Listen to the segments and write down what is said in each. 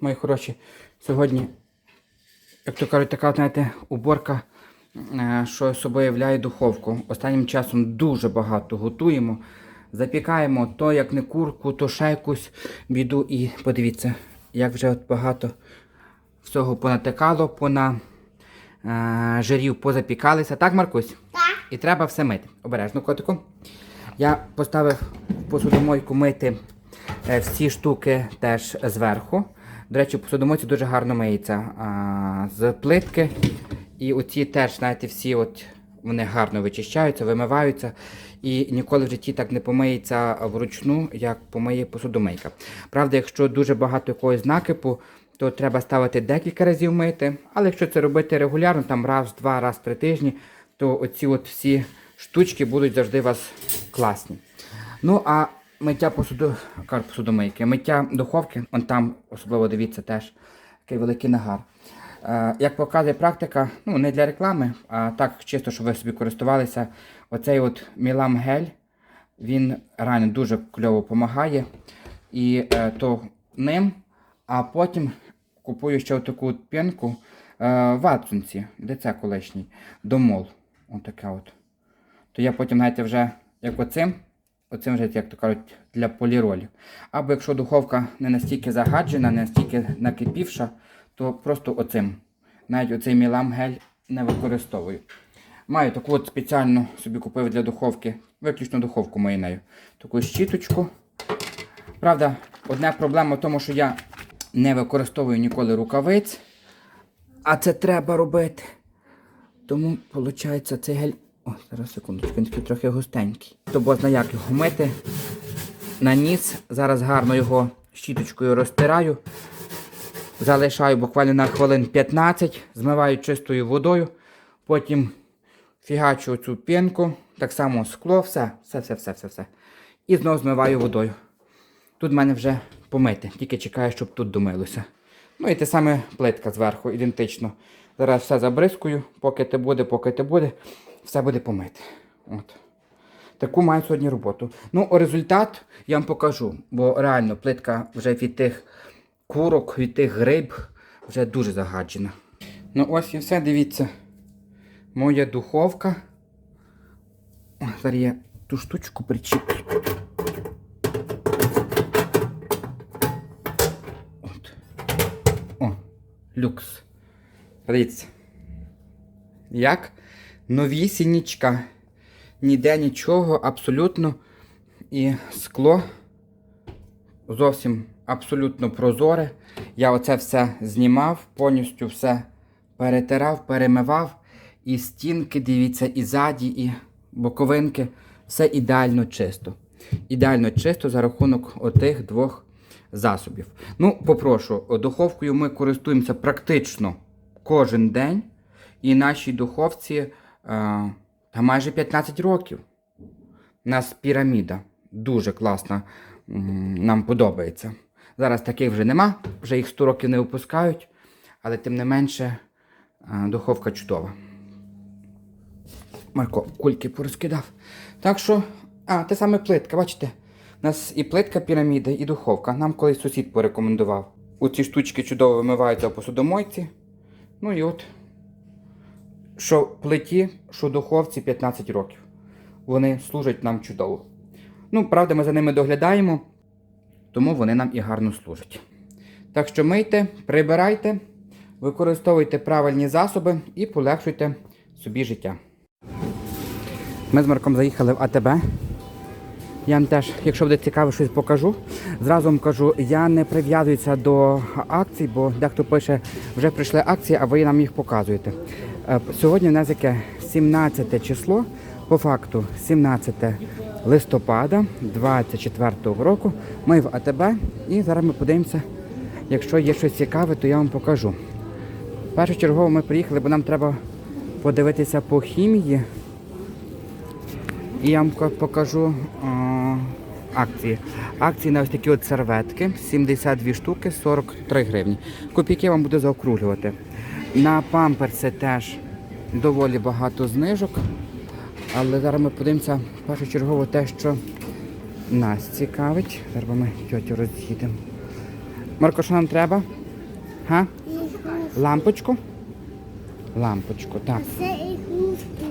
Мої хороші, сьогодні, як то кажуть, така, знаєте, уборка, е, що собою являє духовку. Останнім часом дуже багато готуємо. Запікаємо то як не курку, то ще якусь біду. І подивіться, як вже от багато всього понатикало, пона е, жирів позапікалися. Так, Маркусь? Так. І треба все мити. Обережно, котику. Я поставив посудомойку мити е, всі штуки теж зверху. До речі, посудомойці дуже гарно миється а, з плитки. І оці теж, знаєте, всі от вони гарно вичищаються, вимиваються. І ніколи в житті так не помиється вручну, як помиє посудомийка. Правда, якщо дуже багато якогось накипу, то треба ставити декілька разів мити. Але якщо це робити регулярно, там раз, два, раз три тижні, то оці от всі штучки будуть завжди у вас класні. Ну а миття посуду, кажу, посудомийки, миття духовки, он там особливо дивіться теж такий великий нагар. Е, як показує практика, ну не для реклами, а так чисто, щоб ви собі користувалися. Оцей от Мілам гель, він реально дуже кльово допомагає. І е, то ним, а потім купую ще таку от пінку е, в Атсунці, де це колишній, домол. Отаке от. То я потім, знаєте, вже як оцим, оцим вже, як то кажуть, для поліролів. Або якщо духовка не настільки загаджена, не настільки накипівша, то просто оцим. Навіть оцей мілам гель не використовую. Маю таку от спеціальну собі купив для духовки, виключно духовку маю нею. Таку щіточку. Правда, одна проблема в тому, що я не використовую ніколи рукавиць. А це треба робити. Тому, виходить, цей гель. О, зараз секундочку, він такий трохи густенький. То бозна як його мити. Наніс. Зараз гарно його щіточкою розтираю. Залишаю буквально на хвилин 15, змиваю чистою водою. Потім фігачу цю пінку, так само скло, все, все, все, все, все, все. І знову змиваю водою. Тут в мене вже помити, тільки чекаю, щоб тут домилося. Ну і те саме плитка зверху, ідентично. Зараз все забризкую, поки те буде, поки те буде, все буде помити. От. Таку маю сьогодні роботу. Ну, результат я вам покажу, бо реально плитка вже від тих курок, від тих гриб вже дуже загаджена. Ну ось і все, дивіться. Моя духовка. О, зараз я ту штучку причіплю. От. О, люкс. Дивіться. Як? Новісінічка. Ніде нічого, абсолютно. І скло зовсім абсолютно прозоре. Я оце все знімав, повністю все перетирав, перемивав. І стінки, дивіться, і ззаді, і боковинки. Все ідеально чисто. Ідеально чисто за рахунок отих двох засобів. Ну, попрошу, духовкою ми користуємося практично кожен день. І нашій духовці та майже 15 років. У нас піраміда. Дуже класна. Нам подобається. Зараз таких вже нема, вже їх 100 років не випускають, але тим не менше е, духовка чудова. Марко, кульки порозкидав. Так що, а, те саме плитка, бачите? У нас і плитка піраміда, і духовка. Нам колись сусід порекомендував. Оці штучки чудово вимиваються в посудомойці. Ну і от. Що плиті, що духовці 15 років. Вони служать нам чудово. Ну, правда, ми за ними доглядаємо, тому вони нам і гарно служать. Так що мийте, прибирайте, використовуйте правильні засоби і полегшуйте собі життя. Ми з Марком заїхали в АТБ. Я вам теж, якщо буде цікаво, щось покажу. Зразу вам кажу, я не прив'язуюся до акцій, бо дехто пише, вже прийшли акції, а ви нам їх показуєте. Е, Сьогодні в нас яке 17 число, по факту 17 листопада 24 року. Ми в АТБ і зараз ми подивимося, якщо є щось цікаве, то я вам покажу. Першочергово ми приїхали, бо нам треба подивитися по хімії. І я вам покажу а, акції. Акції на ось такі от серветки. 72 штуки, 43 гривні. Копійки вам буду заокруглювати. На памперси теж доволі багато знижок. Але зараз ми подивимося першочергово те, що нас цікавить. Зараз ми тьотю роз'їдемо. Марко, що нам треба? Га? Лампочку? Лампочку, так. Це ігрушку.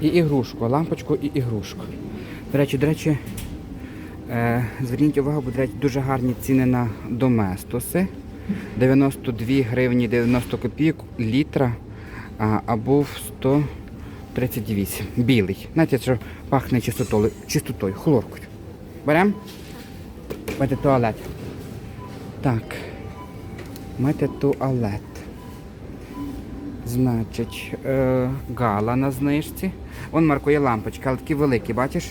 І ігрушку, лампочку і ігрушку. До речі, до речі, е, зверніть увагу, бо до речі, дуже гарні ціни на доместоси. 92 гривні 90 копійок літра, а, а був 138. Білий. Знаєте, що пахне чистотою, чистотою, хлоркою. Беремо? Мити туалет. Так. Мити туалет. Значить, е, гала на знижці. Вон Марко, є лампочки, але такі великі, бачиш?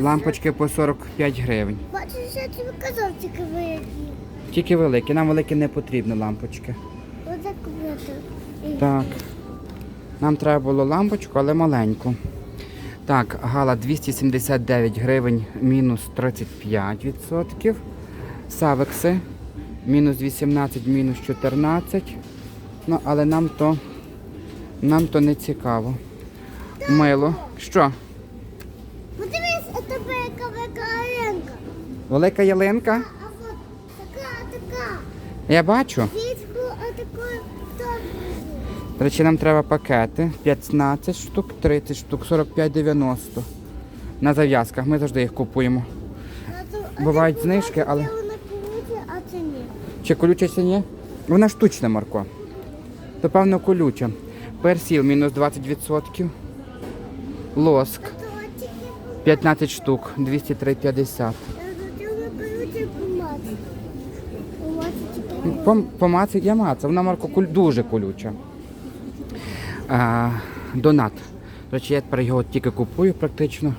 Лампочки по 45 гривень. Бачиш, я тобі казав, тільки великі. Тільки великі, нам великі не потрібні лампочки. Так. Нам треба було лампочку, але маленьку. Так, гала 279 гривень, мінус 35%. Савекси мінус 18, мінус 14. Ну, але нам то, нам то не цікаво. Мило. Що? Подивись, а тебе яка велика оленка. Велика ялинка? А от така, така. Я бачу. До речі, нам треба пакети. 15 штук, 30 штук, 45,90. На зав'язках. Ми завжди їх купуємо. Бувають знижки, але-. Чи колюча чи ні? Вона штучна, Марко. То певно колюча. Персіл мінус 20%. Лоск 15 штук, 203,50. Це вона колюча помада. Помада тільки. Пом- Помаци я маца, вона Марко куль- дуже колюча. А, донат. До речі, я тепер його тільки купую практично.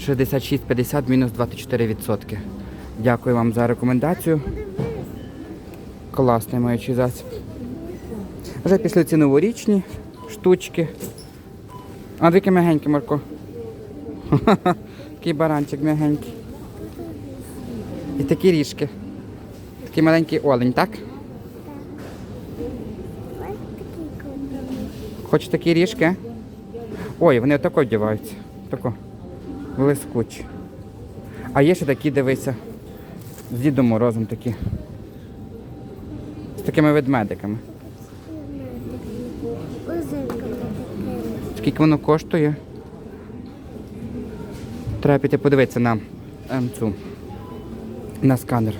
66,50 мінус 24%. Дякую вам за рекомендацію. Класний маючий засіб. Вже пішли ці новорічні штучки. А двіки м'ягенькі, Марко. Такий баранчик м'ягенький. І такі ріжки. Такий маленький олень, так? Ось такий Хочеш такі ріжки? Ой, вони отако вдіваються. Тако. Блискучі. А є ще такі, дивися. З Дідом Морозом такі. З такими ведмедиками. Скільки воно коштує? Треба піти подивитися на ем, цю. На сканер.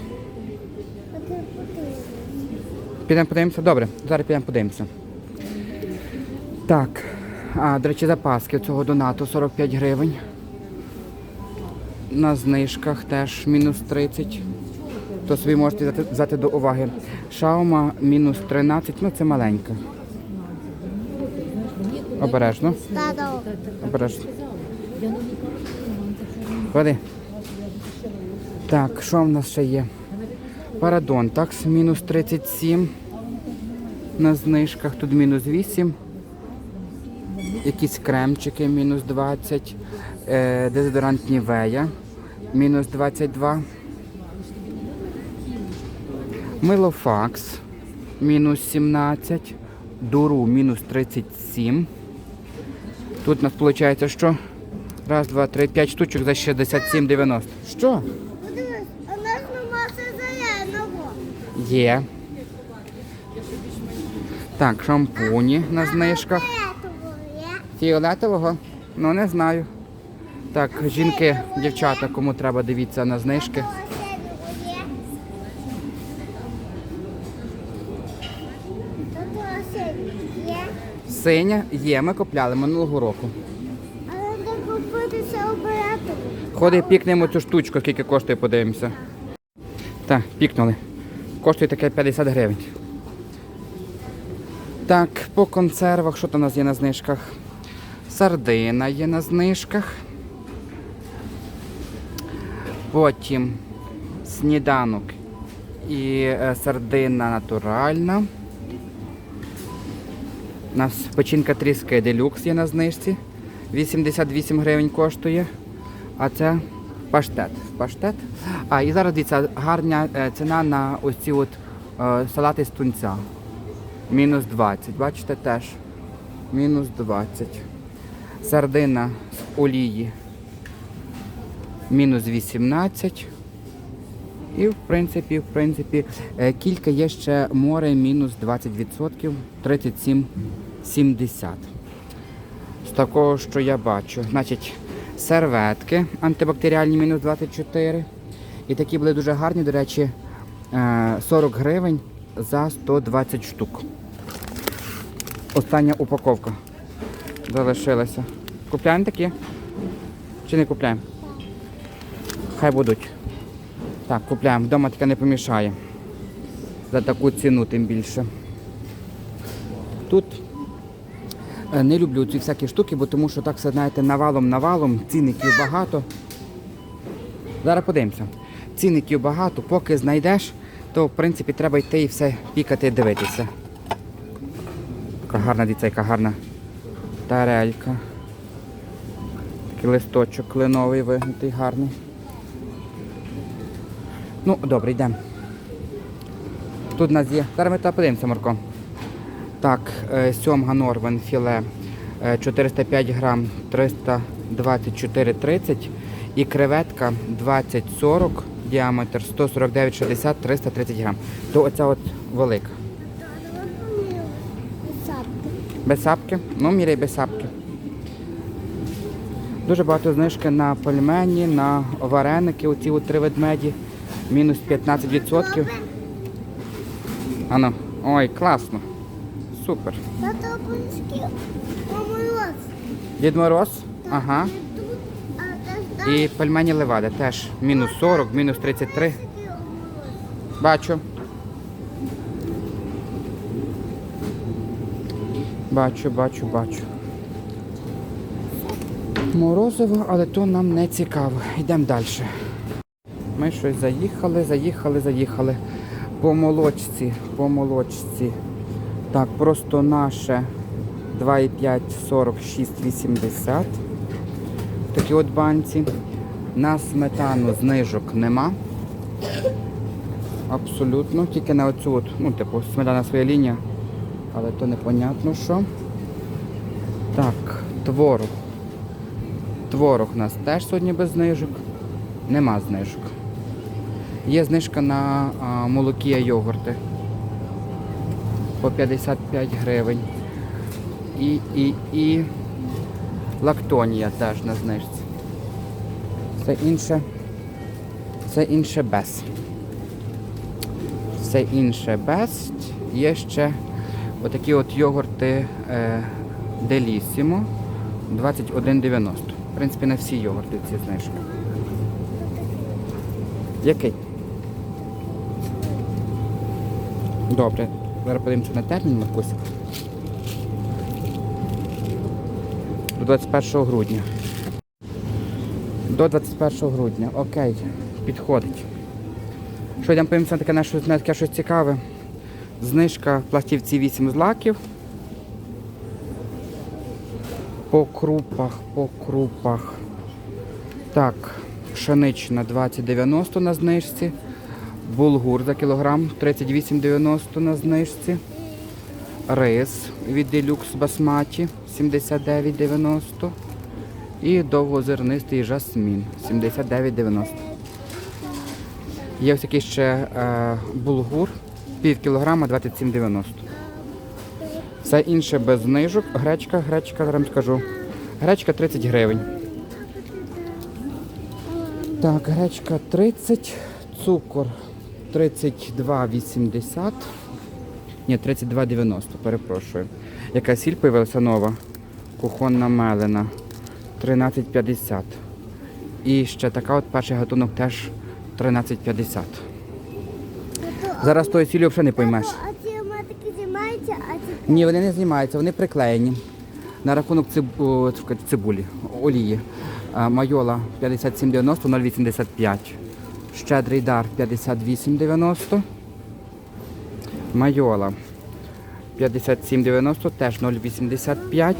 Підемо подивимося? Добре, зараз підемо подивимося. Так. А, до речі, запаски цього донату 45 гривень. На знижках теж мінус 30. То собі можете взяти, до уваги. Шаума мінус 13, ну це маленька. Обережно. Обережно. Ходи. Так, що в нас ще є? Парадон, такс мінус 37. На знижках тут мінус 8. Якісь кремчики мінус 20. Е, дезодорант Нівея мінус 22. Милофакс мінус 17. Дуру мінус 37. Тут у нас виходить, що? Раз, два, три, п'ять штучок за 67,90. Що? Подивись, а в нас нема зеленого. Є. Так, шампуні на знижках. Фіолетового Ну не знаю. Так, жінки, дівчата, кому треба дивіться на знижки. Синя є, ми купляли минулого року. Але де купитися обратно. Ходи, пікнемо цю штучку, скільки коштує, подивимося. Так, пікнули. Коштує таке 50 гривень. Так, по консервах, що там у нас є на знижках? Сардина є на знижках. Потім сніданок і е, сардина натуральна. У нас печінка тріски делюкс є на знижці. 88 гривень коштує. А це паштет. Паштет. А і зараз дивіться, гарна е, ціна на ось ці от е, салати з тунця. Мінус 20. Бачите теж. Мінус 20. Сардина з олії. Мінус 18. І в принципі, в принципі, е, кілька є ще море мінус 20%, 37,70. З такого, що я бачу. Значить, серветки антибактеріальні мінус 24. І такі були дуже гарні, до речі, е, 40 гривень за 120 штук. Остання упаковка залишилася. Купляємо такі? Чи не купляємо? Хай будуть. Так, купляємо. Вдома таке не помішає. За таку ціну тим більше. Тут е, не люблю ці всякі штуки, бо тому що так знаєте, навалом-навалом, цінників багато. Зараз подивимося. Цінників багато, поки знайдеш, то в принципі треба йти і все пікати, і дивитися. Така гарна яка гарна тарелька. Такий листочок кленовий вигнутий, гарний. Ну, добре, йдемо. Тут у нас є. Зараз ми туди подивимося, Марко. Так, е, сьомга Норвен філе е, 405 грам 324,30 і креветка 20,40 діаметр 149,60 330 грам. То оця от велика. Без сапки? Ну, міряй без сапки. Дуже багато знижки на пельмені, на вареники, оці от три ведмеді. Мінус 15%. Ано. Ой, класно. Супер. Дід Мороз. Ага. І пельмені Левада теж. Мінус 40, мінус 33. Бачу. Бачу, бачу, бачу. Морозиво, але то нам не цікаво. Йдемо далі. Ми щось заїхали, заїхали, заїхали. По молочці, по молочці. Так, просто наше 2,5, 46, 80. Такі от банці. На сметану знижок нема. Абсолютно. Тільки на оцю от, ну, типу, сметана своя лінія. Але то непонятно що. Так, творог. Творог у нас теж сьогодні без знижок. Нема знижок. Є знижка на молокія йогурти. По 55 гривень. І, і, і лактонія теж на знижці. Все інше. Все інше без. Все інше без. Є ще отакі от йогурти е, Делісімо 21,90. В принципі, на всі йогурти ці знижки. Який? Добре. Зараз подивимося на термін, Маркусь. До 21 грудня. До 21 грудня. Окей, підходить. Що йдемо подивимося на таке на таке щось цікаве. Знижка пластівці 8 злаків. По крупах, по крупах. Так, пшенична 20,90 на знижці. Булгур за кілограм 38,90 на знижці. Рис від Deluxe Басматі 79,90. І довгозернистий жасмін 79,90. Є ось такий ще е, булгур, пів кілограма 27,90. Все інше без знижок. Гречка, гречка, зараз скажу. Гречка 30 гривень. Так, гречка 30, цукор 32,80. Ні, 32,90, перепрошую. Яка сіль появилася нова? Кухонна мелена 13,50. І ще така от перший гатунок теж 13,50. Зараз тої сілі взагалі не поймеш. А ці матики знімаються, а ці Ні, вони не знімаються, вони приклеєні. На рахунок цибулі, олії. Майола 57,90, 0,85. Щедрий дар 58,90. Майола 57,90, теж 0,85.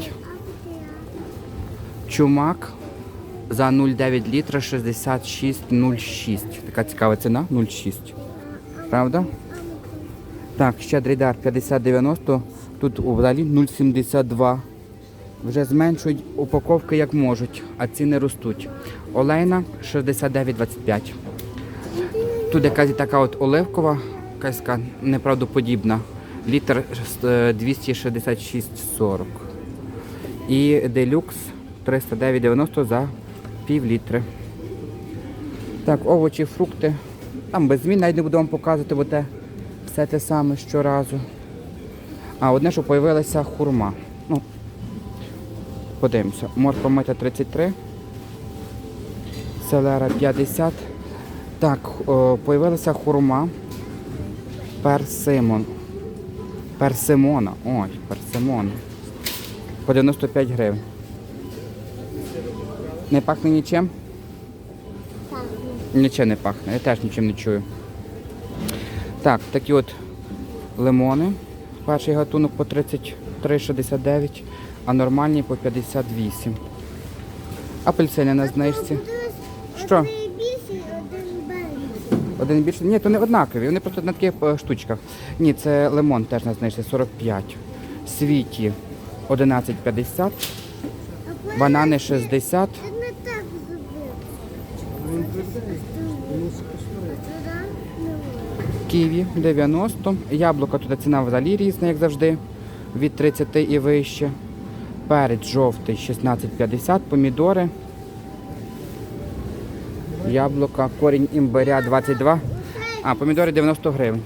Чумак за 0,9 літра 66,06. Така цікава ціна 0,6. Правда? Так, щедрий дар 50,90. Тут взагалі 0,72. Вже зменшують упаковки як можуть, а ціни ростуть. Олейна 69,25. Тут якась така от оливкова, якась неправдоподібна. Літр е, 266,40. І делюкс 309,90 за пів літри. Так, овочі, фрукти. Там без змін навіть не буду вам показувати, бо те все те саме щоразу. А одне, що появилася хурма. Ну, подивимося. Морква мита 33. Селера 50. Так, о, появилася хурма. Персимон. Персимона. Ой, персимон. По 95 гривень. Не пахне нічим? Нічим не пахне, я теж нічим не чую. Так, такі от лимони. Перший гатунок по 33,69, а нормальні по 58. Апельсини на знижці. Що? Один більше. Ні, то не однакові, вони просто на таких е, штучках. Ні, це лимон теж на знижці 45. Світі 11,50, банани 60. Ти не так зробив. Туди не можна. Ківі 90. Яблука тут ціна взагалі різна, як завжди, від 30 і вище. Перець жовтий 16,50, помідори. Яблука, корінь імбиря 22. А, помідори 90 гривень.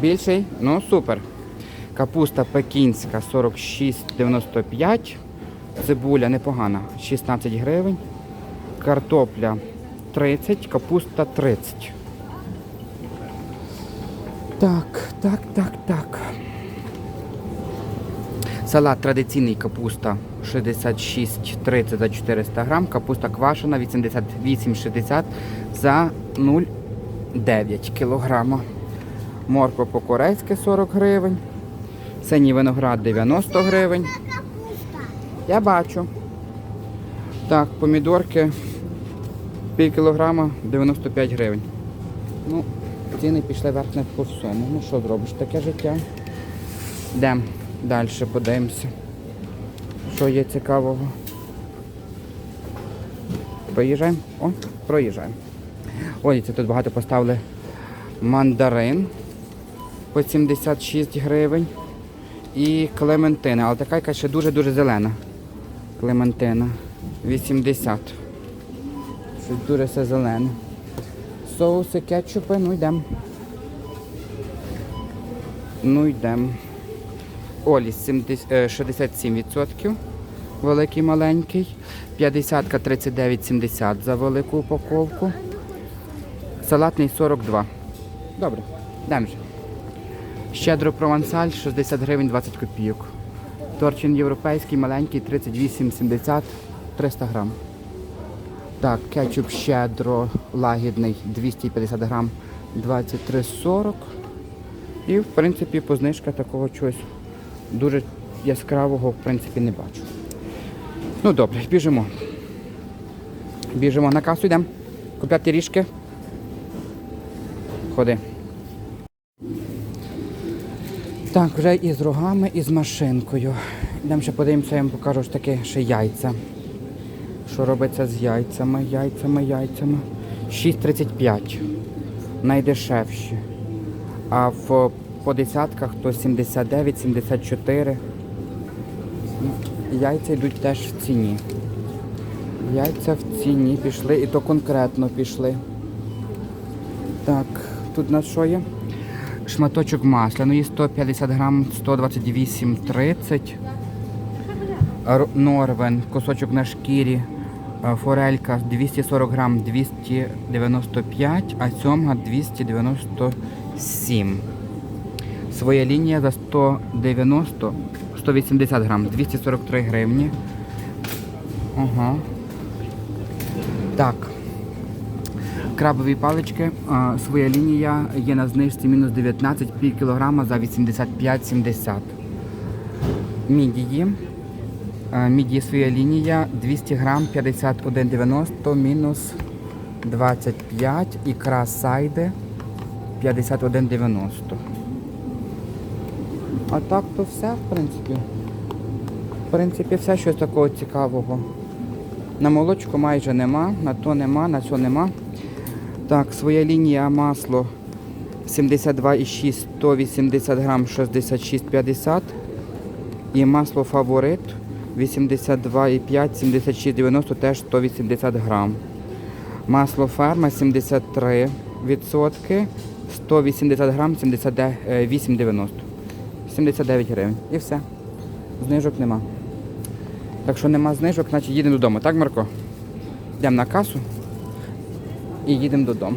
Більший? Ну супер. Капуста пекінська 46,95. Цибуля непогана 16 гривень. Картопля 30, капуста 30. Так, так, так, так. Салат традиційний капуста 66,30 за 400 грам. Капуста квашена 88,60 за 0,9 кілограма. Морква по-корейськи 40 гривень. Синій виноград 90 гривень. капуста. Я бачу. Так, помідорки пів кілограма 95 гривень. Ну, ціни пішли вверх не по всьому. Ну що зробиш, таке життя. Йдемо далі, подивимося. Що є цікавого. Проїжджаємо? О, проїжджаємо. Ой, це тут багато поставили мандарин по 76 гривень. І клементина, але така яка ще дуже-дуже зелена. Клементина 80. Щось дуже все зелене. Соуси, кетчупи, ну йдемо. Ну йдемо. Олі 70, е, 67%. Великий маленький. 50 39,70 за велику упаковку. Салатний 42. Добре, йдемо же. Щедро провансаль 60 гривень 20 копійок. Торчин європейський маленький 38,70 300 грам. Так, кетчуп щедро лагідний 250 грам 23,40. І в принципі по знижка такого чогось дуже яскравого в принципі не бачу. Ну добре, біжимо. Біжимо на касу йдемо. Купляти ріжки. Ходи. Так, вже і з рогами, і з машинкою. Йдемо ще подивимося, я вам покажу ж таки ще яйця. Що робиться з яйцями, яйцями, яйцями. 6,35. Найдешевші. А в по десятках то 79, 74. Яйця йдуть теж в ціні. Яйця в ціні пішли, і то конкретно пішли. Так, тут на що є? Шматочок масляної 150 грам 128,30. Норвен, кусочок на шкірі, форелька 240 грам 295, а сьомга 297. Своя лінія за 190, 180 грам, 243 гривні. Ага. Так. Крабові палички, а, своя лінія є на знижці мінус 19 пів кілограма за 85,70. Мідії. А, Мідії своя лінія 200 грам 51,90 мінус 25. Ікра сайди 51,90. А так то все, в принципі. В принципі, все щось такого цікавого. На молочку майже нема, на то нема, на цьо нема. Так, своя лінія масло 72,6, 180 грам 66,50. І масло фаворит 82,5, 76,90 теж 180 грам. Масло ферма 73 відсотки, 180 грам 78,90. 79 гривень. І все. Знижок нема. Так що нема знижок, значить їдемо додому. Так, Марко? Йдемо на касу і їдемо додому.